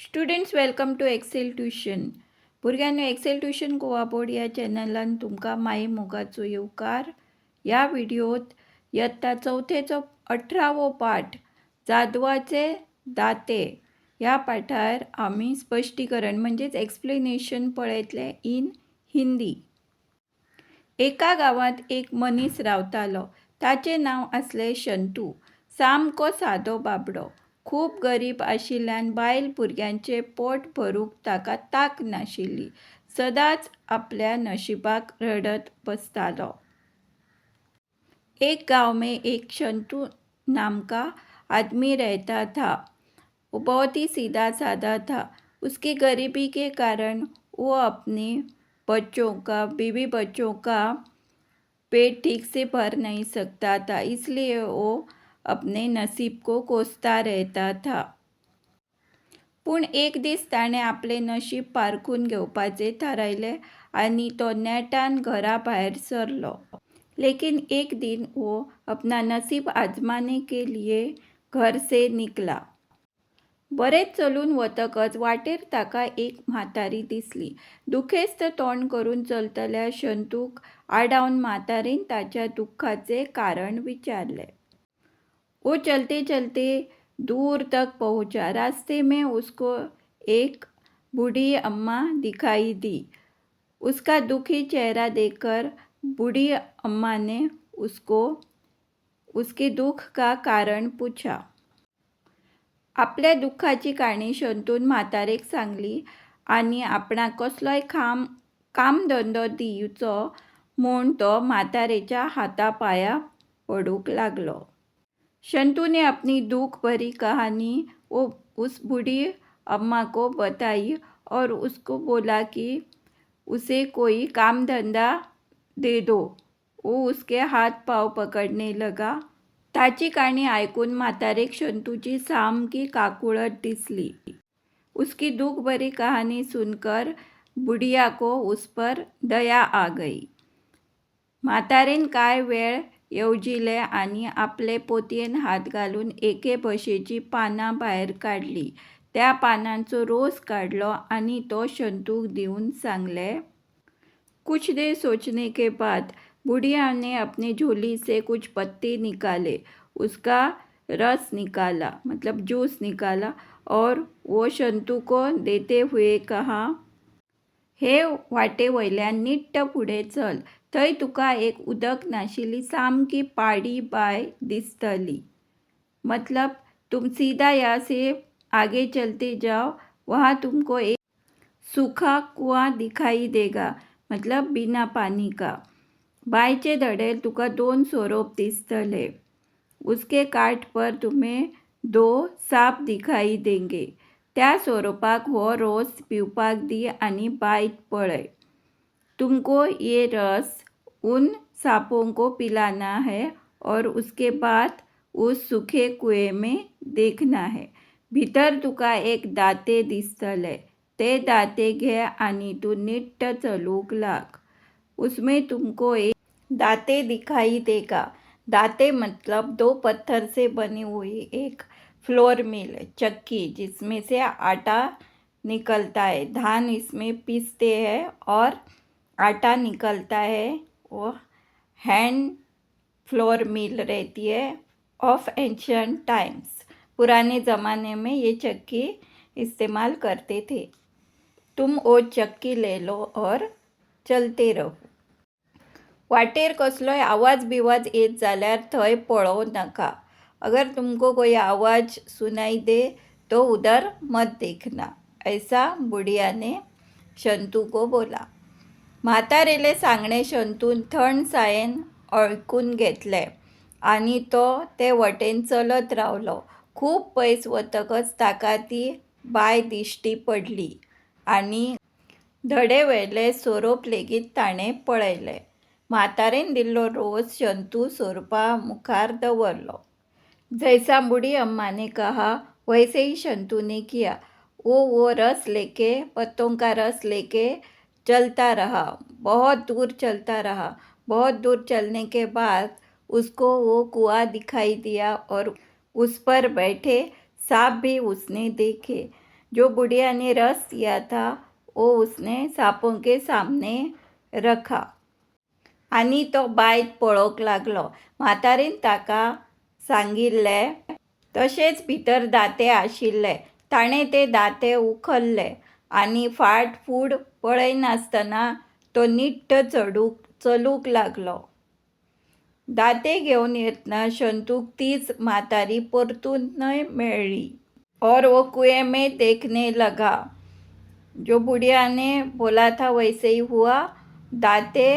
Students welcome to Excel tuition भुरग्यांनी Excel tuition Goa board ह्या चॅनलान तुमकां माई मोगाचो येवकार. ह्या व्हिडिओत यत्ता चवथेचो अठरावो पाठ जादवाचे दाते. ह्या पाठार आमी स्पश्टीकरण म्हणजेच एक्सप्लेनेशन पळयतले इन हिंदी. एका गावात एक मनीस रावतालो. ताचें नांव आसलें शंतू. सामको सादो बाबडो. खूब गरीब आशिल्ल्यान बायल भुरग्यांचें पोट भरूंक ताका ताक नाशिल्ली. सदांच आपल्या नशिबाक रडत बसतालो. एक गांव में एक शंतू नाम का आदमी रहता था. वो बहुत ही सीधा साधा था. उसकी गरीबी के कारण वो अपने बच्चों का बीवी बच्चों का पेट ठीक से भर नहीं सकता था. इसलिए वो अपने नसीब को कोसता रहता था. पूण एक दीस ताणें आपलें नशीब पारखून घेवपाचें थारायलें आनी तो नेटान घरा भायर सरलो. लेकिन एक दिन वो अपना नसीब आजमाने के लिए घर से निकला. बरेंच चलून वतकच वाटेर ताका एक म्हातारी दिसली. दुखेस्त तोंड करून चलतल्या शंतूक आडावन म्हातारेन ताच्या दुख्खाचे कारण विचारलें. वो चलते चलते दूर तक पहुंचा। रास्ते में उसको एक बूढ़ी अम्मा दिखाई दी। उसका दुखी चेहरा देखकर बूढ़ी अम्मा ने उसको उसके दुख का कारण पूछा। आपल्या दुःखाची काणी शंतून म्हातारेक सांगली आनी आपणाक कसलोय काम कामधंदो दिवचो? म्हूण तो म्हातारेच्या हाता पाया पडूंक लागलो. शंतू ने अपनी दुख भरी कहानी वो उस बूढ़ी अम्मा को बताई और उसको बोला कि उसे कोई काम धंधा दे दो। वो उसके हाथ पाव पकडणे लगा। ताची काणी आयकून म्हातारेक शंतूची सामकी काकुळट दिसली। उसकी दुख भरी कहानी सुनकर बुढ़िया को उस पर दया आ गई। म्हातारेन कांय वेळ येवजिले आनी आपले पोतयेन हात घालून एके भशेची पानां भायर काडली त्या पानांचो रोस काडलो आनी तो शंतूक दिवन सांगले कुछ देर सोचने के बाद बुढ़िया ने अपनी झोली से कुछ पत्ते निकाले. उसका रस निकाला मतलब जूस निकाला और वो शंतू को देते हुए कहा हे वाटे वयल्यान निट्ट फुडें चल. थंय तुका एक उदक नाशिल्ली सामकी पाडी बाय दिसतली. मतलब तुम सीधा यहाँ से आगे चलते जाओ वहाँ तुमको एक सूखा कुआं दिखाई देगा मतलब बिना पानी का। बायचे धडेर तुका दोन सोरोप दिसतले. उसके काठ पर तुम्हें दो साप दिखाई देंगे. त्या सोरोपाक हो रोस पिवपाक दी आनी बायत पळय. तुमको ये रस उन सांपों को पिलाना है और उसके बाद उस सूखे कुएँ में देखना है। भीतर तुका एक दाते दिसतले ते दाते घे आनी तू निट्ट चलूक लाग। उसमें तुमको एक दाते दिखाई देगा। दाते मतलब दो पत्थर से बनी हुई एक फ्लोर मिल, चक्की, जिसमें से आटा निकलता है। धान इसमें पीसते हैं और आटा निकलता है वो हैंड फ्लोर मिल रहती है ऑफ एंशंट टाइम्स पुराने ज़माने में ये चक्की इस्तेमाल करते थे। तुम वो चक्की ले लो और चलते रहो। वाटेर कसलोय आवाज बिवाज येत जाल्यार थंय पळोव नका। अगर तुमको कोई आवाज सुनाई दे तो उधर मत देखना। ऐसा बुढ़िया ने शंतू को बोला। म्हातारेले सांगणे शंतून थंड सायेन अळकून घेतले. आनी तो ते वटेन चलत रावलो. खूब पयस वतकच ताका ती बाय दिश्टी पडली. आनी धडे वयले सोरोप लेगीत ताणें पळयले. म्हातारेन दिल्लो रोस शंतू सोरपा मुखार दवरलो. जैसा बुडी अम्माने कहा वैसे ही किया. वो वो रस लेके पत्तों का रस लेके चलता रहा बहुत दूर चलता रहा। बहुत दूर चलने के बाद उसको वो कुआं दिखाई दिया और उस पर बैठे सांप भी उसने देखे। जो बुढ़िया ने रस दिया था वो उसने सापों के सामने रखा। आणि तो बायत पळोवंक लागलो। म्हातारीन ताका सांगिल्लें तशेंच भितर दाते आशिल्ले ताणें ते दाते उखल्ले आनी फाट फूड पळयनासतना तो निट्ट चडूक चलूंक लागलो. दाते घेवन येतना शंतूक तीच म्हातारी परतूनय मेळ्ळी और वो कुएं में देखने लगा. जो बुढ़िया ने बोला था वैसे ही हुआ दाते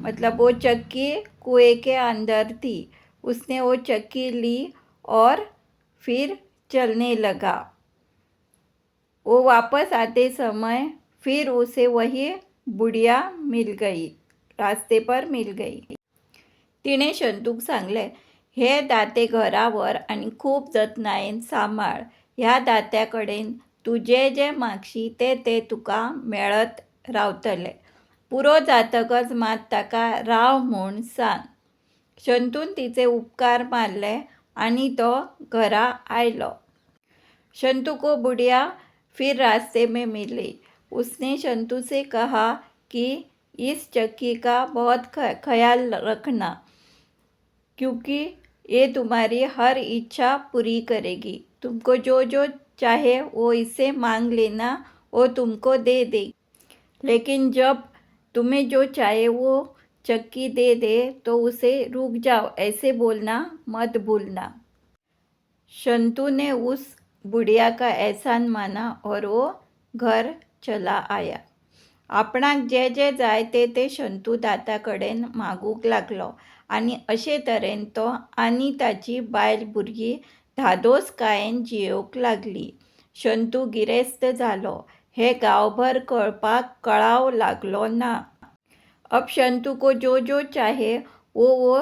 मतलब वो चक्की कुएं के अंदर थी उसने वो चक्की ली और फिर चलने लगा. वो वापस आते समय फिर उसे वही बुढ़िया मिल गई रास्ते पर मिल गई। तिने शंतूक सांगले हे दाते घरावर आणि खूब जतनायेन सांबाळ ह्या दात्याकडेन कडेन जे जें मागशी ते ते तुका मेळत रावतले. पुरो जातकच मात ताका राव म्हूण सांग. शंतून तिचे उपकार मारले आनी तो घरा आयलो. शंतुको को फिर रास्ते में मिले। उसने शंतू से कहा कि इस चक्की का बहुत ख्याल रखना, क्योंकि ये तुम्हारी हर इच्छा पूरी करेगी। तुमको जो जो चाहे वो इसे मांग लेना वो तुमको दे देगी लेकिन जब तुम्हें जो चाहे वो चक्की दे दे तो उसे रुक जाओ, ऐसे बोलना मत भूलना। शंतू ने उस बुढ़िया का एहसान माना और वो घर चला आया. आपणाक जे जे जाय ते ते शंतू दाता कडेन मागूंक लागलो. आनी अशे तरेन तो आनी ताची बायल भुरगीं धादोस कायेन जियोंक लागली. शंतू गिरेस्त जालो हे गांवभर कळपाक कळाव लागलो ना. अब शंतू को जो जो चाहे वो वो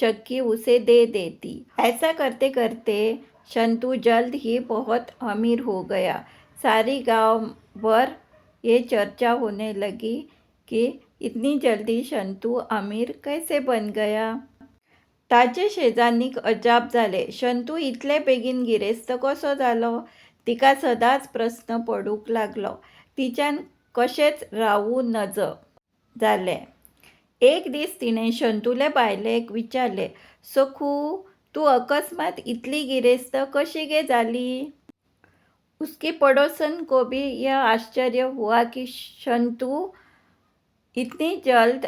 चक्की उसे दे देती। ऐसा करते करते शंतू जल्द ही बहुत अमीर हो गया। सारी गांव भर ये चर्चा होने लगी कि इतनी जल्दी शंतू अमीर कैसे बन गया? ताचे शेजारणीक अजाप झाले। शंतू इतले बेगीन गिरेस्त कसो जालो तिका सदांच प्रस्न पडूंक लागलो. तिच्यान कशेंच रावूं नज जालें एक दीस तिणें शंतुले बायलेक विचारलें सखू तूं अकस्मात इतली गिरेस्त कशी गे जाली उसकी पड़ोसन को भी यह आश्चर्य हुआ कि शंतु इतनी जल्द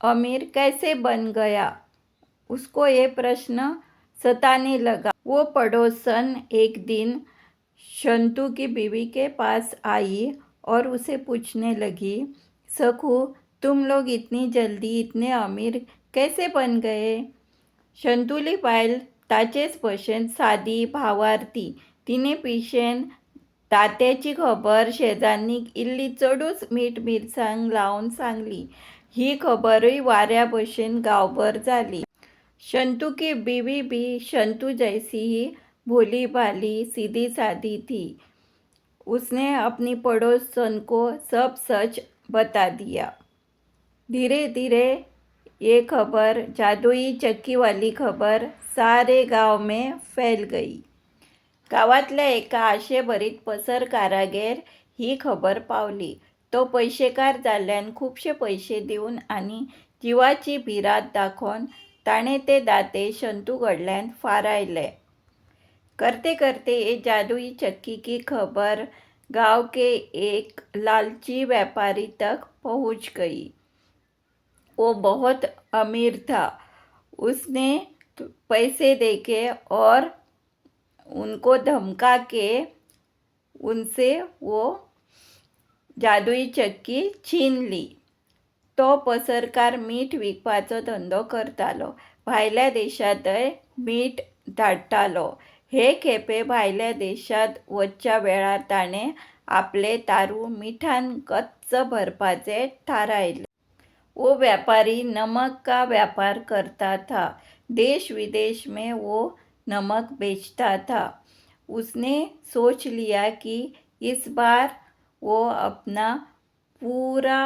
अमीर कैसे बन गया? उसको ये प्रश्न सताने लगा। वो पड़ोसन एक दिन शंतु की बीवी के पास आई और उसे पूछने लगी सखू तुम लोग इतनी जल्दी इतने अमीर कैसे बन गए? शंतुली बायल ताचेच भशेन सादी भावार्थी तिने पिशेन तात्याची खबर शेजारणीक इल्ली चडूच मीठ मिरसांग लावन सांगली. ही खबरूय वाऱ्या भशेन गांवभर जाली शंतू की बीवी भी शंतू जैसी ही भोली भाली सीधी सादी थी. उसने अपनी पड़ोसन को सब सच बता दिया। धीरे धीरे ये खबर जादुई चक्की वाली खबर सारे गांव में फैल गई। गावातल्या एका आशेभरीत पसरकारागेर ही खबर पावली. तो पैशेकार जाल्ल्यान खुबशे पयशे दिवन आनी जिवाची भिरात दाखोवन ताणें ते दाते शंतू कडल्यान फारायले. करते करते ये जादुई चक्की की खबर गांव के एक लालची व्यापारी तक पहुंच गई. वो बहुत अमीर था। उसने पैसे देके और उनको धमका के उनसे वो जादुई चक्की छीन ली। तो पसरकार मीठ विकपाचो धंदो करतालो। भायल्या देशांतय मीठ धाडटालो। हे खेपे भायल्या देशांत वचच्या वेळार ताणें आपले तारू मिठान कच्च भरपाचे थारायले। वो व्यापारी नमक का व्यापार करता था। देश विदेश में वो नमक बेचता था। उसने सोच लिया कि इस बार वो अपना पूरा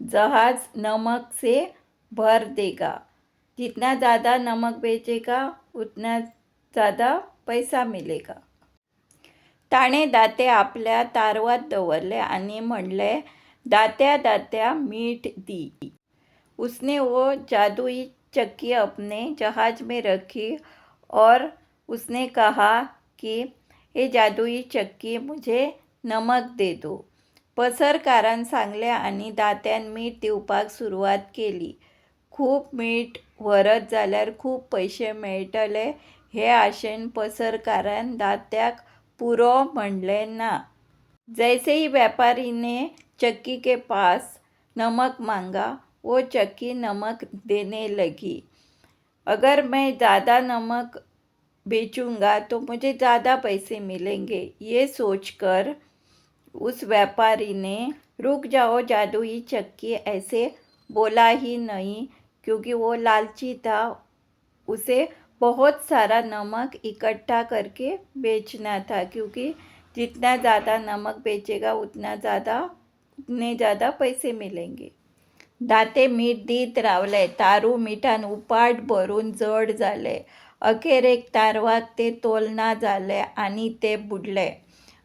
जहाज नमक से भर देगा। जितना ज़्यादा नमक बेचेगा उतना ज़्यादा पैसा मिलेगा। ताणे दाते आपल्या तारवात दवरले आणि म्हणले दात्या दात्या मीठ दी। उसने वो जादुई चक्की अपने जहाज में रखी और उसने कहा कि हे जादुई चक्की मुझे नमक दे दो। पसरकारान सांगले आणि दात्यान मीठ दिवपाक सुरवात केली। खूब मीठ व्हरत जाल्यार खूब पयशे मेळटले हे आशेन पसरकारान दात्याक पुरो म्हणले ना। जैसे ही व्यापारी चक्की के पास नमक मांगा, वो चक्की नमक देने लगी। अगर मैं ज़्यादा नमक बेचूँगा तो मुझे ज़्यादा पैसे मिलेंगे। ये सोचकर उस व्यापारी ने, रुक जाओ जादुई चक्की ऐसे बोला ही नहीं, क्योंकि वो लालची था। उसे बहुत सारा नमक इकट्ठा करके बेचना था, क्योंकि जितना ज़्यादा नमक बेचेगा, उतना ज़्यादा ने ज़्यादा पैसे मिलेंगे. दाते मीठ दीत रावले तारू मिठान उपाट भरून जड जाले अखेर एक तारवाक ते तोलना जाले आणि ते बुडले.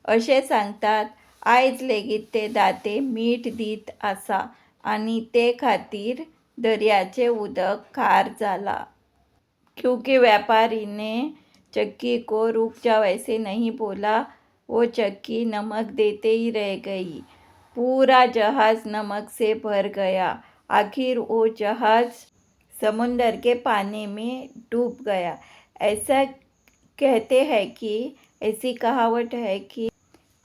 अशें सांगतात आयज लेगीत ते दाते मीठ दीत आसा आणि ते खातीर दर्याचें उदक खार जाला क्योंकि व्यापारी ने चक्की को रुक जाओ ऐसे नहीं बोला वो चक्की नमक देते ही रह गई. पूरा जहाज़ नमक से भर गया। आखिर वो जहाज़ समुंदर के पानी में डूब गया। ऐसा कहते हैं कि, ऐसी कहावत है कि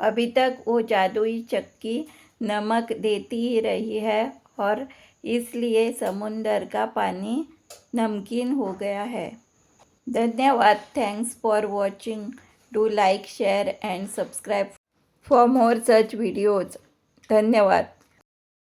अभी तक वो जादुई चक्की नमक देती ही रही है और इसलिए समुंदर का पानी नमकीन हो गया है। धन्यवाद। Thanks for watching do like share and subscribe for more such videos धन्यवाद.